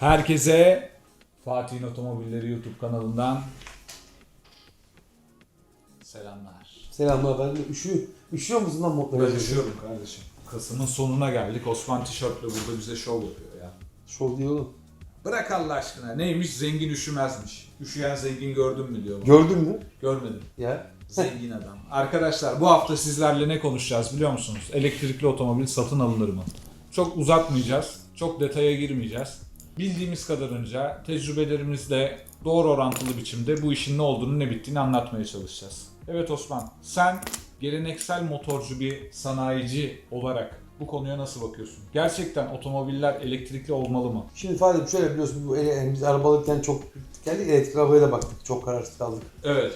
Herkese Fatih'in Otomobilleri YouTube kanalından selamlar. Selamlar ben de üşüyor. Üşüyor musun lan motora? Ben üşüyorum kardeşim. Kasım'ın sonuna geldik. Osman tişörtle burada bize şov yapıyor ya. Şov değil oğlum. Bırak Allah aşkına. Neymiş? Zengin üşümezmiş. Üşüyen zengin gördün mü diyor. bana. Gördün mü? Görmedim. Ya. Zengin adam. Arkadaşlar bu hafta sizlerle ne konuşacağız biliyor musunuz? Elektrikli otomobil satın alınır mı? Çok uzatmayacağız. Çok detaya girmeyeceğiz. Bildiğimiz kadarınca tecrübelerimizle doğru orantılı biçimde bu işin ne olduğunu ne bittiğini anlatmaya çalışacağız. Evet Osman, sen geleneksel motorcu bir sanayici olarak bu konuya nasıl bakıyorsun? Gerçekten otomobiller elektrikli olmalı mı? Şimdi Fatih şöyle biliyorsun bu ele, biz araba alırken çok geldik elektrikli arabaya da baktık. Çok kararsız kaldık. Evet.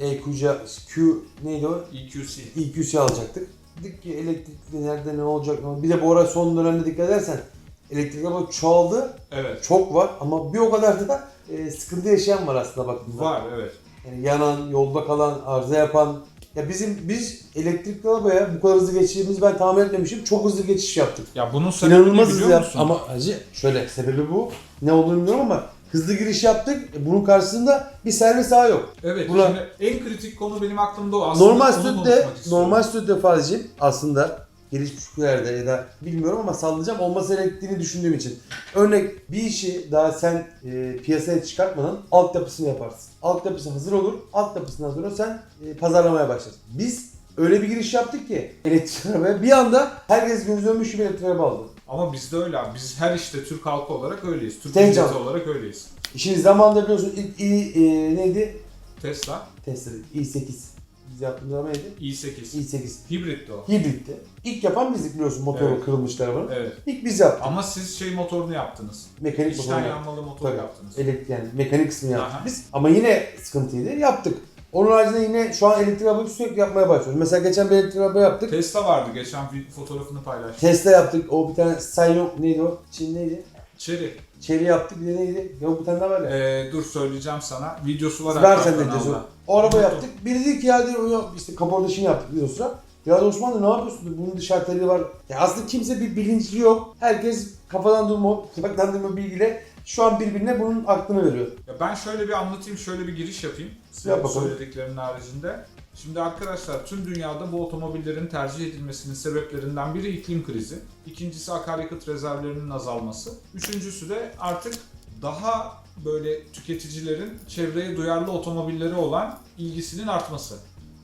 Ee, EQC, Q neydi o? EQC. EQC alacaktık. Dedik ki elektrikli nerede ne olacak? Bir de bu ara son dönemde dikkat edersen elektrikli araba çoğaldı. Evet. Çok var ama bir o kadar da e, sıkıntı yaşayan var aslında baktığında. Var evet. Yani yanan, yolda kalan, arıza yapan. Ya bizim biz elektrikli arabaya bu kadar hızlı geçişimizi ben tahmin etmemişim. Çok hızlı geçiş yaptık. Ya bunun sebebini İnanılmaz hızlı biliyor yap. musun? Ama hacı şöyle sebebi bu. Ne olduğunu bilmiyorum ama hızlı giriş yaptık. E, Bunun karşısında bir servis ağı yok. Evet, Buna- şimdi en kritik konu benim aklımda o. Aslında normal onu istiyorum. normal sütte Fatih'ciğim aslında gelişmiş ülkelerde ya da bilmiyorum ama sallayacağım olması gerektiğini düşündüğüm için. Örnek bir işi daha sen e, piyasaya çıkartmadan altyapısını yaparsın. Altyapısı hazır olur. Altyapısından sonra sen e, pazarlamaya başlarsın. Biz öyle bir giriş yaptık ki elektrikli arabaya bir anda herkes gözü dönmüş gibi elektrikli araba aldı. Ama bizde öyle abi. Biz her işte Türk halkı olarak öyleyiz. Türk Tek milleti olarak öyleyiz. Şimdi zamanında biliyorsun ilk i, e, neydi? Tesla Tesla i8. Biz yaptığımız araba neydi? i8. i8. Hibritti o. Hibritti. İlk yapan bizdik biliyorsun motoru Evet. kırılmıştı arabanın. Evet. İlk biz yaptık. Ama siz şey motorunu yaptınız. Mekanik İçten motoru yaptık. yanmalı motor Tabii. yaptınız. Elektrik yani mekanik kısmını yaptık Aha. biz. Ama yine sıkıntıydı. Yaptık. Onun haricinde yine şu an elektrikli arabayı sürekli yapmaya başlıyoruz. Mesela geçen bir elektrikli araba yaptık. Tesla vardı geçen bir fotoğrafını paylaştım. Tesla yaptık. O bir tane Scion neydi o? Çin neydi? Cherry. Çeri yaptık. Bir de neydi? Yok bir tane daha var ya. Ee, dur söyleyeceğim sana. Videosu var Ver sen de diyorsun. O araba yaptık. Biri dedi ki ya diyor, "Ya işte kaporta işini yaptık o sıra. Ya dedi, Osman da ne yapıyorsun? Bunun dış var. Ya aslında kimse bir bilinçli yok. Herkes kafadan durma, kulaktan durma bilgiyle şu an birbirine bunun aklını veriyor. Ya ben şöyle bir anlatayım, şöyle bir giriş yapayım. Size Yap bakalım. söylediklerimin haricinde. Şimdi arkadaşlar tüm dünyada bu otomobillerin tercih edilmesinin sebeplerinden biri iklim krizi. İkincisi akaryakıt rezervlerinin azalması. Üçüncüsü de artık daha böyle tüketicilerin çevreye duyarlı otomobilleri olan ilgisinin artması.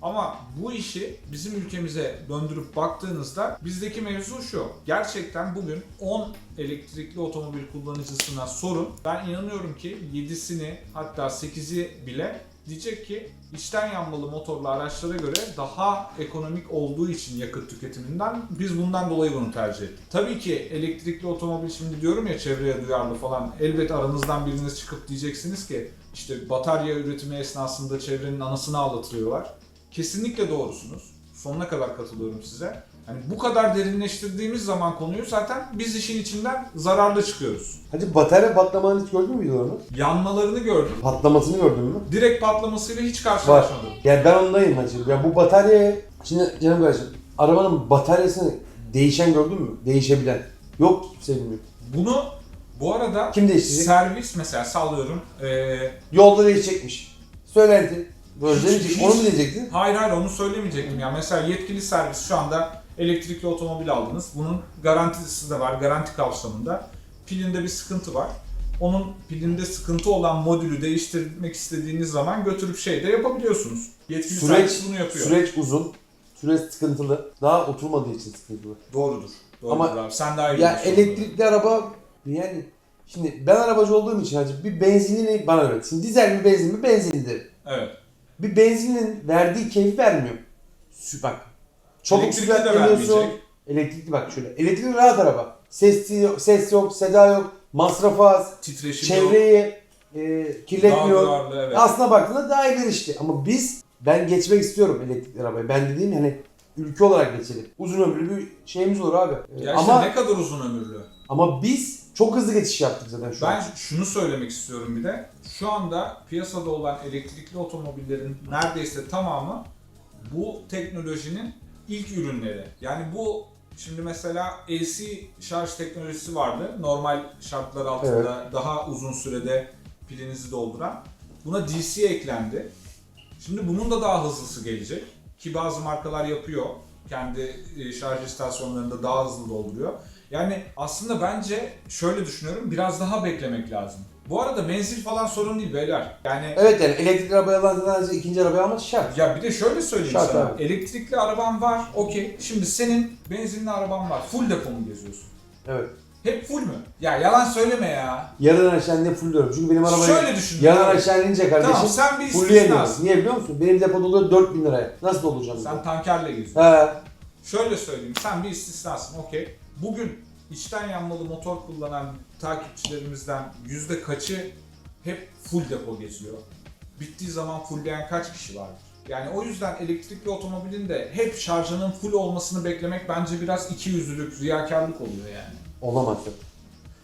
Ama bu işi bizim ülkemize döndürüp baktığınızda bizdeki mevzu şu. Gerçekten bugün 10 elektrikli otomobil kullanıcısına sorun. Ben inanıyorum ki 7'sini hatta 8'i bile diyecek ki içten yanmalı motorlu araçlara göre daha ekonomik olduğu için yakıt tüketiminden biz bundan dolayı bunu tercih ettik. Tabii ki elektrikli otomobil şimdi diyorum ya çevreye duyarlı falan elbet aranızdan biriniz çıkıp diyeceksiniz ki işte batarya üretimi esnasında çevrenin anasını ağlatıyorlar. Kesinlikle doğrusunuz. Sonuna kadar katılıyorum size. Hani bu kadar derinleştirdiğimiz zaman konuyu zaten biz işin içinden zararlı çıkıyoruz. Hacı batarya patlamanı hiç gördün mü videolarını? Yanmalarını gördüm. Patlamasını gördün mü? Direkt patlamasıyla hiç Var. karşılaşmadım. Ya ben ondayım hacı. Ya bu bataryaya... Şimdi canım kardeşim arabanın bataryasını değişen gördün mü? Değişebilen. Yok kimse bilmiyor. Bunu bu arada Kim değiştirecek? servis mesela sallıyorum. Ee, Yolda değişecekmiş. Söylenti. Böyle Hiç- demeyecek. hiç- Onu mu diyecektin? hayır hayır onu söylemeyecektim ya. Mesela yetkili servis şu anda elektrikli otomobil aldınız. Bunun garantisi de var. Garanti kapsamında. Pilinde bir sıkıntı var. Onun pilinde sıkıntı olan modülü değiştirmek istediğiniz zaman götürüp şey de yapabiliyorsunuz. Yetkili Süreç, bunu yapıyor. süreç uzun. Süreç sıkıntılı. Daha oturmadığı için sıkıntılı. Doğrudur. Doğrudur Ama- abi. Sen daha iyi Ya biliyorsun. elektrikli araba yani şimdi ben arabacı olduğum için hacı bir benzinini bana öğret. Şimdi dizel mi benzin mi benzindir. Evet. Bir benzinin verdiği keyfi vermiyor. Sü Çok Elektrikli de vermeyecek. Elektrikli bak şöyle. Elektrikli rahat araba. Ses yok, ses yok, seda yok, masrafı az, Titreşim yok. çevreyi e, Daha kirletmiyor. duyarlı, evet. Aslına baktığında daha ilerişti. Ama biz ben geçmek istiyorum elektrikli arabaya. Ben dediğim hani ülke olarak geçelim. Uzun ömürlü bir şeyimiz olur abi. Ee, işte ama ne kadar uzun ömürlü. ama biz çok hızlı geçiş yaptık zaten şu Ben an. şunu söylemek istiyorum bir de. Şu anda piyasada olan elektrikli otomobillerin neredeyse tamamı bu teknolojinin ilk ürünleri. Yani bu Şimdi mesela AC şarj teknolojisi vardı. Normal şartlar altında daha uzun sürede pilinizi dolduran. Buna DC eklendi. Şimdi bunun da daha hızlısı gelecek. Ki bazı markalar yapıyor. Kendi e, şarj istasyonlarında daha hızlı dolduruyor. Yani aslında bence şöyle düşünüyorum. Biraz daha beklemek lazım. Bu arada menzil falan sorun değil beyler. Yani Evet yani elektrikli arabaya alan zaten ikinci arabayı almak şart. ya bir de şöyle söyleyeyim Şart sana. abi. Elektrikli araban var, okey. Şimdi senin benzinli araban var. Full depo mu geziyorsun? Evet. Hep full mü? Ya yalan söyleme ya. Yarıdan aşağı indiğinde full diyorum. Çünkü benim arabayı Şöyle düşün. yarıdan abi. aşağı inince kardeşim Tamam sen bir fullleyemiyorum. istisnasın. Niye biliyor musun? Benim depo doluyor 4000 liraya. Nasıl dolduracağım? Sen bunu? tankerle geziyorsun. He. Şöyle söyleyeyim, sen bir istisnasın, okey. Bugün içten yanmalı motor kullanan takipçilerimizden yüzde kaçı hep full depo geziyor? Bittiği zaman fullleyen kaç kişi vardır? Yani o yüzden elektrikli otomobilin de hep şarjının full olmasını beklemek bence biraz ikiyüzlülük, riyakarlık oluyor yani. Olamaz.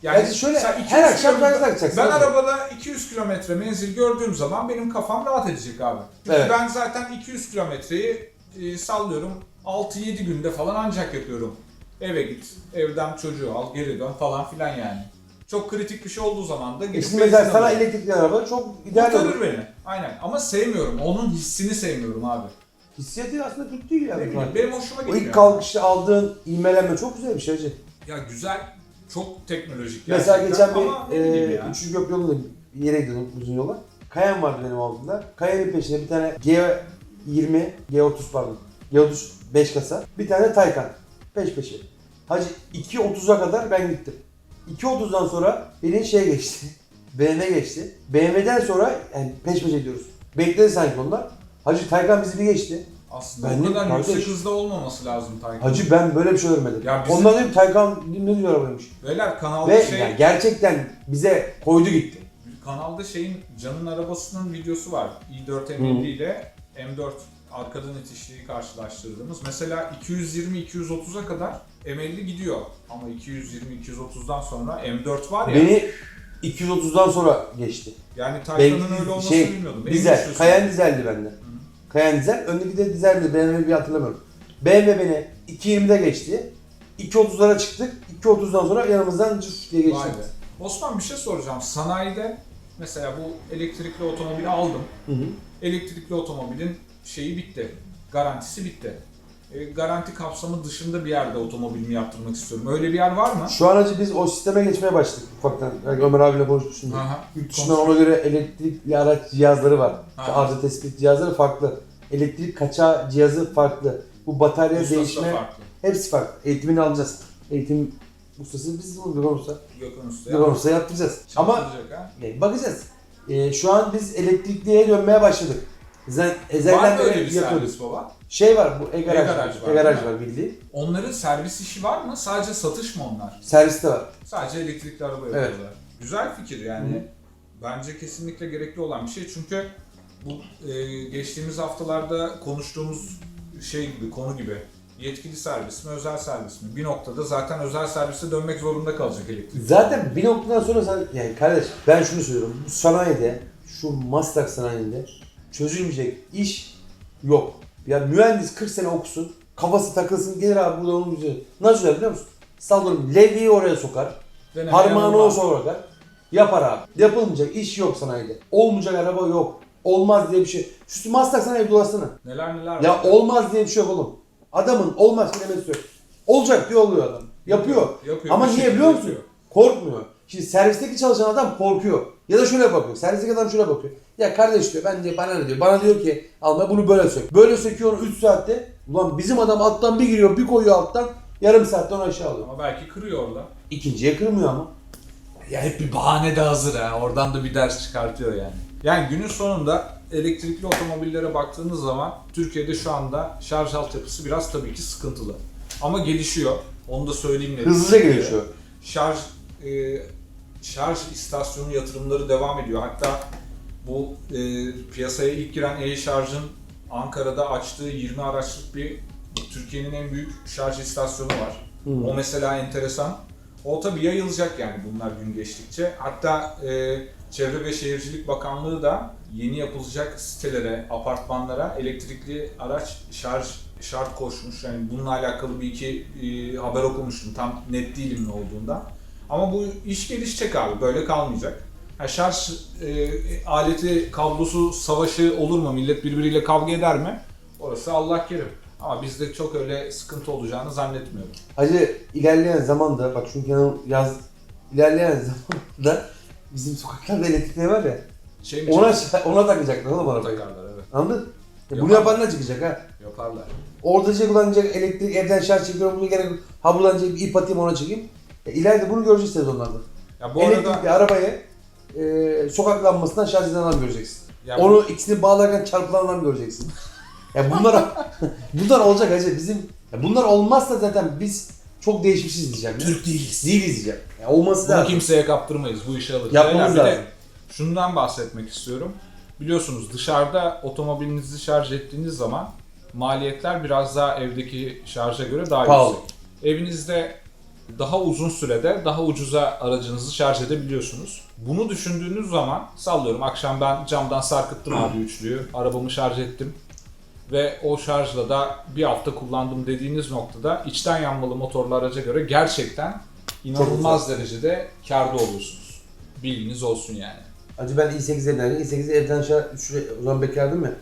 Yani Yani şöyle sen 200 her akşam ben. Ben arabada 200 kilometre menzil gördüğüm zaman benim kafam rahat edecek abi. Çünkü Evet. ben zaten 200 kilometreyi e, sallıyorum 6-7 günde falan ancak yapıyorum. Eve git, evden çocuğu al, geri dön falan filan yani. Çok kritik bir şey olduğu zaman da E gidip Şimdi mesela benzin sana alıyorum. elektrikli araba çok ideal Kurtarır olur. beni. Aynen. Ama sevmiyorum. Onun hissini sevmiyorum abi. Hissiyatı aslında kötü değil Ne yani. bileyim, benim hoşuma O ilk kalkışta aldığın ivmelenme çok güzel bir şey hacı. Ya güzel, çok teknolojik Mesela gerçekten geçen ama bir ne bileyim e, ya. 3. köprü yolunda bir yere gidiyordum uzun yola. Kayan vardı benim altımda. Kayanın peşinde bir tane G20, G30 pardon. G30 5 kasa. Bir tane Taycan. Peş peşe. Hacı 2.30'a kadar ben gittim. 2.30'dan sonra beni şey geçti. BMW geçti. BMW'den sonra yani peş peşe gidiyoruz. Bekledi sanki onlar. Hacı Taycan bizi bir geçti. Aslında Ben o kadar kardeş- yüksek hızda olmaması lazım Taycan. Hacı ben böyle bir şey görmedim. Ya bizim- Ondan dedim Taycan ne diyor arabaymış. Beyler kanalda Ve şey, yani gerçekten bize koydu gitti. kanalda şeyin Can'ın arabasının videosu var. i4 M50 ile M4 arkadan itişliği karşılaştırdığımız. Mesela 220-230'a kadar M50 gidiyor. Ama 220-230'dan sonra M4 var ya. Beni 230'dan sonra geçti. yani Taycan'ın öyle olmasını şey, bilmiyordum. Benim dizel. Kayan dizeldi bende. Kayan dizel, öndeki de dizeldi. BMW bir hatırlamıyorum. BMW beni 2.20'de geçti. 2.30'lara çıktık. 2.30'dan sonra yanımızdan cıf diye geçti. Vay be. Osman bir şey soracağım. Sanayide mesela bu elektrikli otomobili aldım. Hı hı. elektrikli otomobilin şeyi bitti. Garantisi bitti. E, garanti kapsamı dışında bir yerde otomobilimi yaptırmak istiyorum. Öyle bir yer var mı? Şu an acı biz o sisteme geçmeye başladık ufaktan. Yani Ömer abiyle konuşmuştum. Aha. Yurt dışından ona göre elektrikli araç cihazları var. İşte Aha. arıza tespit cihazları farklı. Elektrik kaçağı cihazı farklı. Bu batarya Ustası da değişme farklı. hepsi farklı. Eğitimini alacağız. Eğitim ustası biz mi Gökhan Usta? Gökhan Usta. Gökhan Usta yaptıracağız. Ama ha. Yani bakacağız. Ee, şu an biz elektrikliye dönmeye başladık. Var ezelden mı öyle beri bir yapıyorduk. servis baba? Şey var bu e-garaj, E-garaj var. var, E-garaj var bildiğin. Onların servis işi var mı? Sadece satış mı onlar? Serviste var. Sadece elektrikli araba Evet. yapıyorlar. Güzel fikir yani. Bence kesinlikle gerekli olan bir şey çünkü bu e, geçtiğimiz haftalarda konuştuğumuz şey gibi, konu gibi. Yetkili servis mi, özel servis mi? Bir noktada zaten özel servise dönmek zorunda kalacak elektrik. Zaten bir noktadan sonra sen yani kardeş ben şunu söylüyorum. Bu sanayide şu Maslak sanayinde çözülmeyecek iş yok. Ya mühendis 40 sene okusun, kafası takılsın gelir abi burada onun güzel. Nasıl çözer biliyor musun? Sallıyorum levyeyi oraya sokar. Deneme Parmağını yanılma. o sokar. Yapar abi. Yapılmayacak iş yok sanayide. Olmayacak araba yok. Olmaz diye bir şey. Şu Maslak sanayi dolasana. Neler neler Ya var. olmaz diye bir şey yok oğlum. Adamın olmaz kelimesi yok. Olacak diyor oluyor adam. Yapıyor. Yapıyor, Ama bir niye şekilde biliyor musun? yapıyor. Korkmuyor. Şimdi servisteki çalışan adam korkuyor. Ya da şöyle bakıyor. Servisteki adam şöyle bakıyor. Ya kardeş diyor ben diyor bana ne diyor. Bana diyor ki alma bunu böyle sök. Böyle söküyor onu 3 saatte. Ulan bizim adam alttan bir giriyor bir koyuyor alttan. Yarım saatte onu aşağı alıyor. Ama belki kırıyor orada. İkinciye kırmıyor ama. Ya hep bir bahane de hazır ha. Oradan da bir ders çıkartıyor yani. Yani günün sonunda elektrikli otomobillere baktığınız zaman Türkiye'de şu anda şarj altyapısı biraz tabii ki sıkıntılı. Ama gelişiyor. Onu da söyleyeyim net. Hızlıca gelişiyor. Şarj e, şarj istasyonu yatırımları devam ediyor. Hatta bu e, piyasaya ilk giren e-şarjın Ankara'da açtığı 20 araçlık bir Türkiye'nin en büyük şarj istasyonu var. Hmm. O mesela enteresan. O tabii yayılacak yani bunlar gün geçtikçe. Hatta e, Çevre ve Şehircilik Bakanlığı da yeni yapılacak sitelere, apartmanlara elektrikli araç şarj şart koşmuş. Yani bununla alakalı bir iki e, haber okumuştum. Tam net değilim ne olduğunda. Ama bu iş gelişecek abi. Böyle kalmayacak. Ha, şarj e, aleti kablosu savaşı olur mu? Millet birbiriyle kavga eder mi? Orası Allah kerim. Ama bizde çok öyle sıkıntı olacağını zannetmiyorum. Hacı ilerleyen zamanda bak çünkü yani yaz ilerleyen zamanda bizim sokaklarda elektrikler var ya Şey mi ona ona takacaklar oğlum arabaya. takarlar evet. Anladın? E bunu yapanlar çıkacak ha. Yaparlar. Orada şey kullanacak elektrik evden şarj çekiyorum bunu gerek. Ha buradan çekip ip atayım ona çekeyim. E, ileride bunu göreceğiz sezonlarda. Ya bu arada Elektrikli arabayı e, sokak lambasından şarj eden adam göreceksin. ya Onu ikisini bağlarken çarpılan adam göreceksin. ya bunlar bunlar olacak hacı bizim. Ya bunlar olmazsa zaten biz çok değişmişiz diyeceğim. Türk değiliz. Değiliz diyeceğim. Ya olması Bunu lazım. kimseye kaptırmayız. Bu işi alırız. Yapmamız Beyler, bir de lazım. şundan bahsetmek istiyorum. Biliyorsunuz dışarıda otomobilinizi şarj ettiğiniz zaman maliyetler biraz daha evdeki şarja göre daha Pahalı. yüksek. Evinizde daha uzun sürede daha ucuza aracınızı şarj edebiliyorsunuz. Bunu düşündüğünüz zaman sallıyorum akşam ben camdan sarkıttım abi üçlüyü, arabamı şarj ettim ve o şarjla da bir hafta kullandım dediğiniz noktada içten yanmalı motorlu araca göre gerçekten inanılmaz derecede karda oluyorsunuz. Bilginiz olsun yani. Hacı ben i8 evden, i8'i evden aşağı, şuraya, o zaman bekardım ya.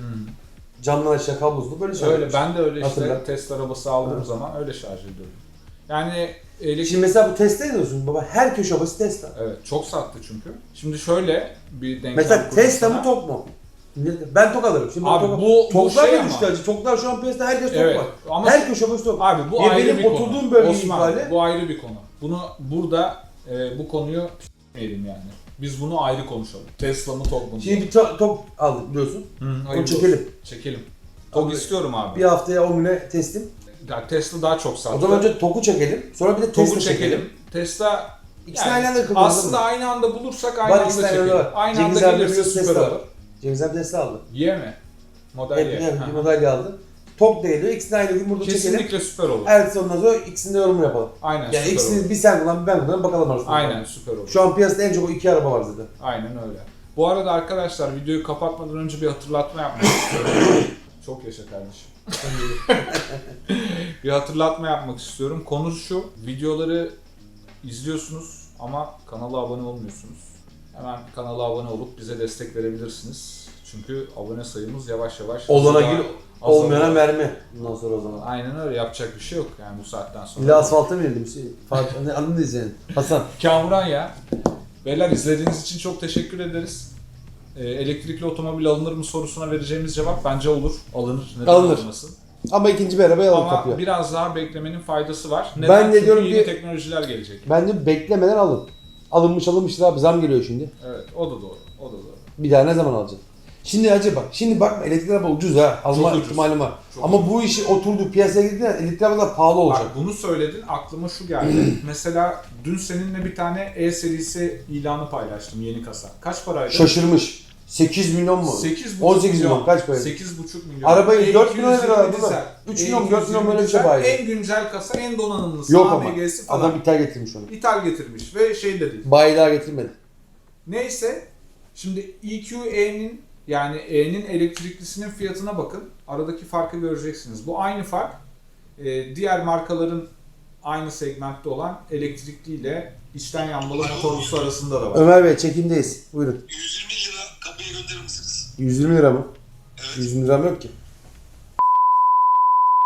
Camdan aşağı kabloslu böyle şarj Öyle ben de öyle işte Hatırla. test arabası aldığım zaman öyle şarj ediyorum. Yani elektrik Şimdi mesela bu Tesla diyorsun baba? Her köşe babası Tesla. evet çok sattı çünkü. Şimdi şöyle bir denklem Mesela Tesla mı tok mu? Ben tok alırım. Şimdi Abi tok, bu- bu toklar şey da düştü hacı. Toklar şu an piyasada herkes tok Evet var. ama Her köşe babası tok. abi bu Ya ayrı benim bir konu. oturduğum bölge Osman, itibariyle- bu ayrı bir konu. Bunu burada e, bu konuyu p***meyelim yani. Biz bunu ayrı konuşalım. Tesla mı TOG mu? Şimdi bir to- tok aldık biliyorsun. Hı, Onu çekelim. olsun. Çekelim. TOG Abi, istiyorum abi. Bir haftaya 10 güne teslim. Ya Tesla daha çok sattı. O zaman önce TOG'u çekelim. Sonra bir de Tesla TOG'u çekelim. çekelim. Tesla İkisini Yani aynı anda kırmızı aslında aynı anda bulursak aynı Var, anda çekelim. var. Aynı Cengiz anda gelirse süper olur. Cengiz abi Tesla aldı. Y mi? Model Hep Y. evet, model aldı. TOG da geliyor. İkisini aynı gün burada çekelim. Kesinlikle süper olur. Ertesi ondan sonra ikisini de yorum yapalım. Aynen Yani ikisini olur. bir sen kullan bir ben kullan bakalım arasında. Aynen süper olur. Şu an piyasada en çok o iki araba var zaten. Aynen öyle. Bu arada arkadaşlar videoyu kapatmadan önce bir hatırlatma yapmak istiyorum. Çok yaşa kardeşim. bir hatırlatma yapmak istiyorum. Konu şu. Videoları izliyorsunuz ama kanala abone olmuyorsunuz. Hemen kanala abone olup bize destek verebilirsiniz. Çünkü abone sayımız yavaş yavaş Olana gül, olmayana verme. Bundan sonra o zaman. Aynen öyle yapacak bir şey yok yani bu saatten sonra. İlla asfalta mı indim? Şey, ne senin? Hasan. Kamuran ya. Beyler izlediğiniz için çok teşekkür ederiz. Ee, elektrikli otomobil alınır mı sorusuna vereceğimiz cevap bence olur. Alınır. Neden Alınır. alınmasın? Ama ikinci bir arabayı alalım Ama biraz daha beklemenin faydası var. Neden? Ben de Çünkü diyorum yeni ki- teknolojiler gelecek. Bence beklemeden alın. Alınmış alınmıştır abi zam geliyor şimdi. Evet o da doğru. O da doğru. Bir daha ne zaman alacaksın? Şimdi acı bak. Şimdi bakma elektrikli araba ucuz ha. Alma ucuz. ihtimalim var. Çok Ama bu işi oturdu piyasaya girdiğinde elektrikli arabalar pahalı olacak. Bak bunu söyledin aklıma şu geldi. Mesela dün seninle bir tane E serisi ilanı paylaştım yeni kasa. Kaç paraydı? Şaşırmış. 8 milyon mu? 8,5 18 milyon, kaç para? 8,5 milyon. Arabayı E 4 milyon lira E220 aldı mı? dizel. 3 milyon, E220 4 milyon böyle bir şey baydı. En güncel kasa, en donanımlısı. Yok ama. AMG'si falan. Adam ithal getirmiş onu. İthal getirmiş ve şey de değil. Bayi daha getirmedi. Neyse şimdi EQE'nin yani E'nin elektriklisinin fiyatına bakın. Aradaki farkı göreceksiniz. Bu aynı fark e, diğer markaların aynı segmentte olan elektrikliyle içten yanmalı motorlusu arasında da var. Ömer Bey çekimdeyiz. Buyurun. 120 lira kapıya gönderir misiniz? 120 lira mı? Evet. 120 liram yok ki.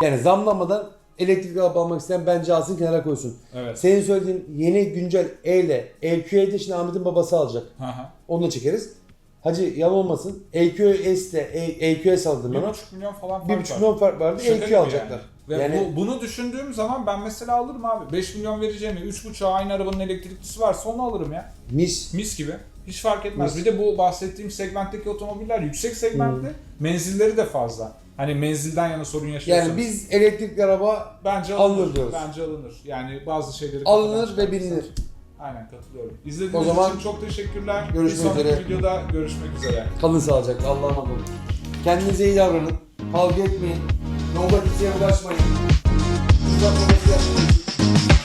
Yani zamlanmadan elektrikli araba almak isteyen bence alsın kenara koysun. Evet. Senin söylediğin yeni güncel E ile EQ'de şimdi Ahmet'in babası alacak. Hı hı. Onu da çekeriz. Hacı yalan olmasın. EQS ile E- EQS aldım ben Bir ona. buçuk milyon falan fark 1,5 var. milyon fark vardı. Şaka EQ gibi alacaklar. Yani. Ve Yani- bu, bunu düşündüğüm zaman ben mesela alırım abi. 5 milyon vereceğimi 3.5'a aynı arabanın elektriklisi varsa onu alırım ya. Mis. Mis gibi. Hiç fark etmez. Bir de bu bahsettiğim segmentteki otomobiller yüksek segmentte. Menzilleri de fazla. Hani menzilden yana sorun yaşıyorsanız. Yani biz elektrikli araba bence alınır alınır. diyoruz. Bence alınır. Yani bazı şeyleri alınır ve bilinir. Aynen katılıyorum. İzlediğiniz O zaman için çok teşekkürler. görüşmek Bir üzere. videoda görüşmek üzere. Kalın sağlıcakla. Allah'a emanet olun. Kendinize iyi davranın. Kavga etmeyin. Yolda kimseye bulaşmayın. Uzatmaması yapmayın.